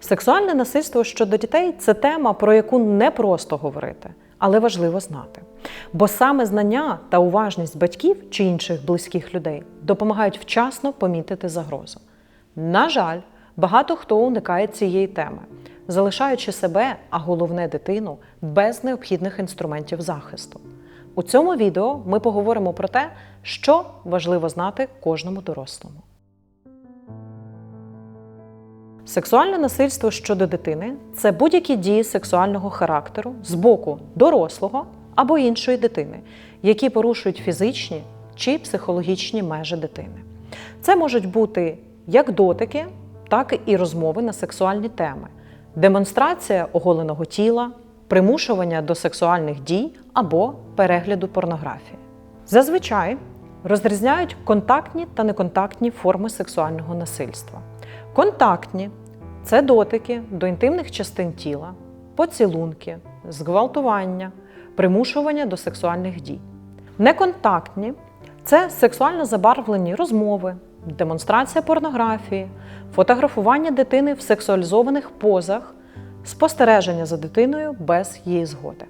Сексуальне насильство щодо дітей це тема, про яку не просто говорити, але важливо знати. Бо саме знання та уважність батьків чи інших близьких людей допомагають вчасно помітити загрозу. На жаль, багато хто уникає цієї теми, залишаючи себе, а головне дитину, без необхідних інструментів захисту. У цьому відео ми поговоримо про те, що важливо знати кожному дорослому. Сексуальне насильство щодо дитини це будь-які дії сексуального характеру з боку дорослого або іншої дитини, які порушують фізичні чи психологічні межі дитини. Це можуть бути як дотики, так і розмови на сексуальні теми, демонстрація оголеного тіла, примушування до сексуальних дій або перегляду порнографії. Зазвичай розрізняють контактні та неконтактні форми сексуального насильства. Контактні це дотики до інтимних частин тіла, поцілунки, зґвалтування, примушування до сексуальних дій. Неконтактні це сексуально забарвлені розмови, демонстрація порнографії, фотографування дитини в сексуалізованих позах, спостереження за дитиною без її згоди.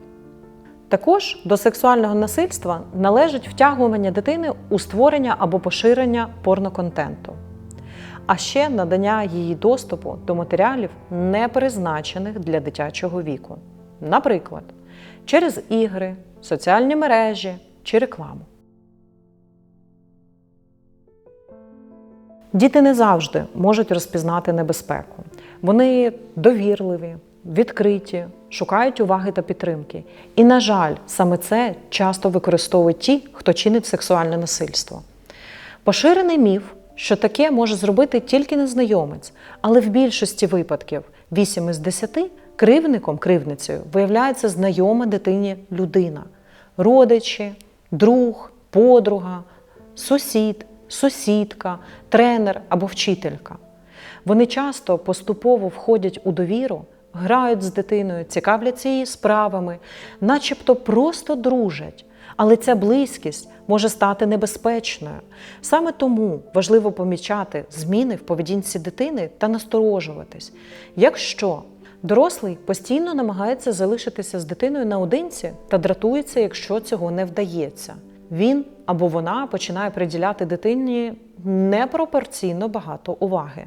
Також до сексуального насильства належить втягування дитини у створення або поширення порноконтенту, а ще надання її доступу до матеріалів, не призначених для дитячого віку, наприклад, через ігри, соціальні мережі чи рекламу. Діти не завжди можуть розпізнати небезпеку. Вони довірливі, відкриті, шукають уваги та підтримки. І, на жаль, саме це часто використовують ті, хто чинить сексуальне насильство. Поширений міф, що таке може зробити тільки незнайомець, але в більшості випадків 8 із 10 кривником, кривницею виявляється знайома дитині людина, родичі, друг, подруга, сусід, сусідка, тренер або вчителька. Вони часто поступово входять у довіру, грають з дитиною, цікавляться її справами, начебто просто дружать. Але ця близькість може стати небезпечною. Саме тому важливо помічати зміни в поведінці дитини та насторожуватись. Якщо дорослий постійно намагається залишитися з дитиною наодинці та дратується, якщо цього не вдається, він або вона починає приділяти дитині непропорційно багато уваги.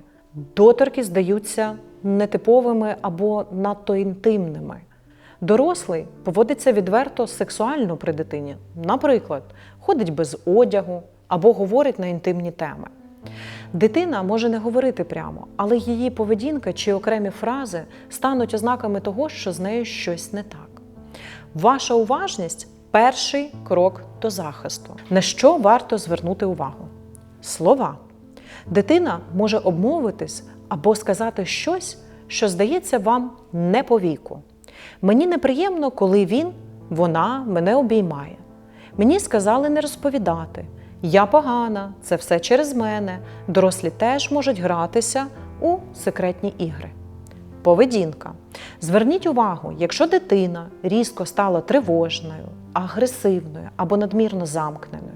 Доторки здаються нетиповими або надто інтимними. Дорослий поводиться відверто сексуально при дитині, наприклад, ходить без одягу або говорить на інтимні теми. Дитина може не говорити прямо, але її поведінка чи окремі фрази стануть ознаками того, що з нею щось не так. Ваша уважність перший крок до захисту. На що варто звернути увагу? Слова. Дитина може обмовитись або сказати щось, що здається вам не по віку. Мені неприємно, коли він, вона мене обіймає. Мені сказали не розповідати. Я погана, це все через мене. Дорослі теж можуть гратися у секретні ігри. Поведінка. Зверніть увагу, якщо дитина різко стала тривожною, агресивною або надмірно замкненою,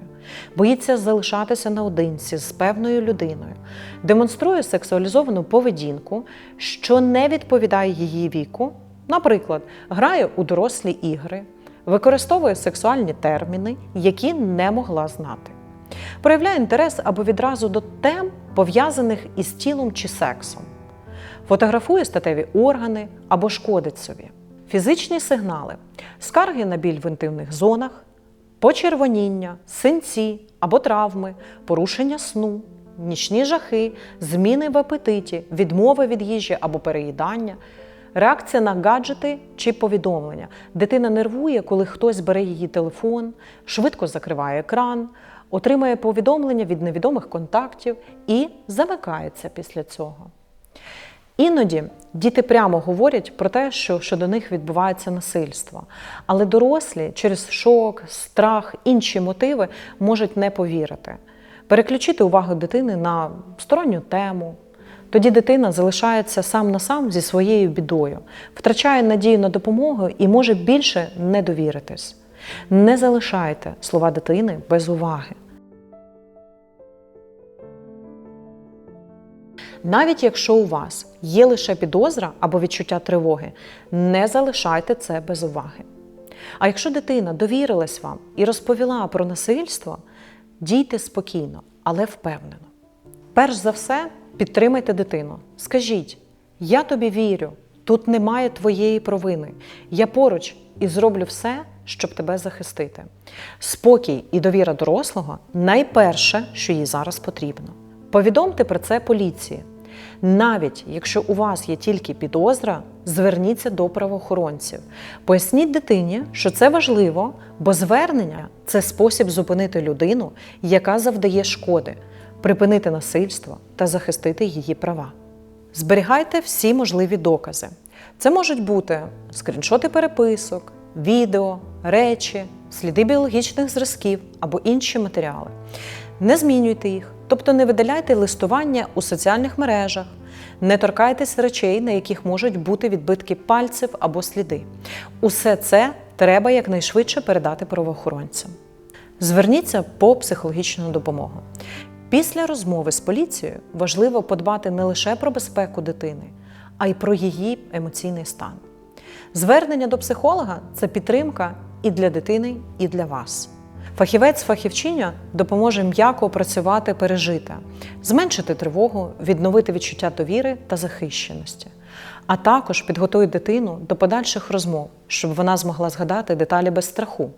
боїться залишатися наодинці з певною людиною, демонструє сексуалізовану поведінку, що не відповідає її віку, наприклад, грає у дорослі ігри, використовує сексуальні терміни, які не могла знати, проявляє інтерес або відразу до тем, пов'язаних із тілом чи сексом, фотографує статеві органи або шкодить собі. Фізичні сигнали, скарги на біль в інтимних зонах, почервоніння, синці або травми, порушення сну, нічні жахи, зміни в апетиті, відмови від їжі або переїдання, реакція на гаджети чи повідомлення. Дитина нервує, коли хтось бере її телефон, швидко закриває екран, отримує повідомлення від невідомих контактів і замикається після цього. Іноді діти прямо говорять про те, що щодо них відбувається насильство, але дорослі через шок, страх, інші мотиви можуть не повірити, переключити увагу дитини на сторонню тему. Тоді дитина залишається сам на сам зі своєю бідою, втрачає надію на допомогу і може більше не довіритись. Не залишайте слова дитини без уваги. Навіть якщо у вас є лише підозра або відчуття тривоги, не залишайте це без уваги. А якщо дитина довірилась вам і розповіла про насильство, дійте спокійно, але впевнено. Перш за все, підтримайте дитину. Скажіть: я тобі вірю, тут немає твоєї провини. Я поруч і зроблю все, щоб тебе захистити. Спокій і довіра дорослого найперше, що їй зараз потрібно. Повідомте про це поліції. Навіть якщо у вас є тільки підозра, зверніться до правоохоронців. Поясніть дитині, що це важливо, бо звернення це спосіб зупинити людину, яка завдає шкоди, припинити насильство та захистити її права. Зберігайте всі можливі докази. Це можуть бути скріншоти переписок, відео, речі, сліди біологічних зразків або інші матеріали. Не змінюйте їх, тобто не видаляйте листування у соціальних мережах, не торкайтесь речей, на яких можуть бути відбитки пальців або сліди. Усе це треба якнайшвидше передати правоохоронцям. Зверніться по психологічну допомогу. Після розмови з поліцією важливо подбати не лише про безпеку дитини, а й про її емоційний стан. Звернення до психолога це підтримка і для дитини, і для вас. Фахівець фахівчиня допоможе м'яко опрацювати пережите, зменшити тривогу, відновити відчуття довіри та захищеності, а також підготує дитину до подальших розмов, щоб вона змогла згадати деталі без страху.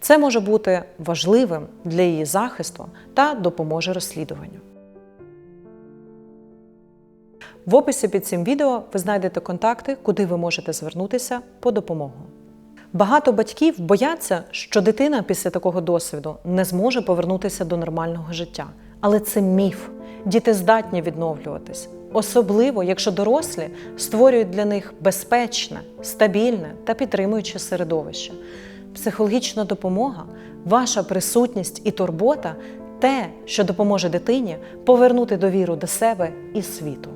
Це може бути важливим для її захисту та допоможе розслідуванню. В описі під цим відео ви знайдете контакти, куди ви можете звернутися по допомогу. Багато батьків бояться, що дитина після такого досвіду не зможе повернутися до нормального життя. Але це міф. Діти здатні відновлюватись, особливо якщо дорослі створюють для них безпечне, стабільне та підтримуюче середовище. Психологічна допомога, ваша присутність і турбота те, що допоможе дитині повернути довіру до себе і світу.